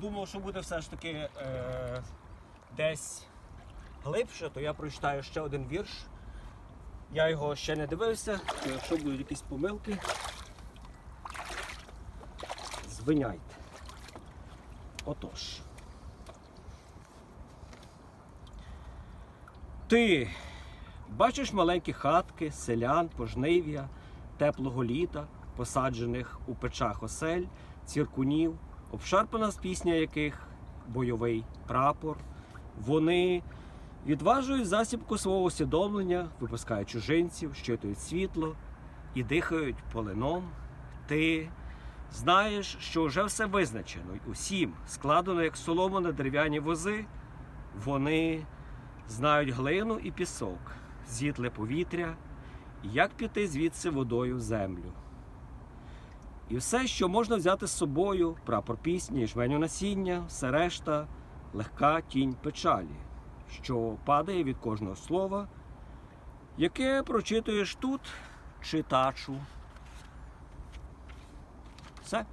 Думав, що буде все ж таки е, десь глибше, то я прочитаю ще один вірш. Я його ще не дивився, то якщо будуть якісь помилки, звиняйте. Отож. Ти бачиш маленькі хатки, селян, пожнив'я, теплого літа, посаджених у печах осель, ціркунів, обшарпана з пісня яких бойовий прапор. Вони відважують засібку свого усвідомлення, випускають чужинців, щитують світло і дихають полином. Ти знаєш, що вже все визначено, й усім складено як солома на дерев'яні вози. Вони знають глину і пісок, зітле повітря, як піти звідси водою в землю. І все, що можна взяти з собою, прапор пісні, жменю насіння, все решта, легка тінь печалі, що падає від кожного слова, яке прочитуєш тут читачу. Все.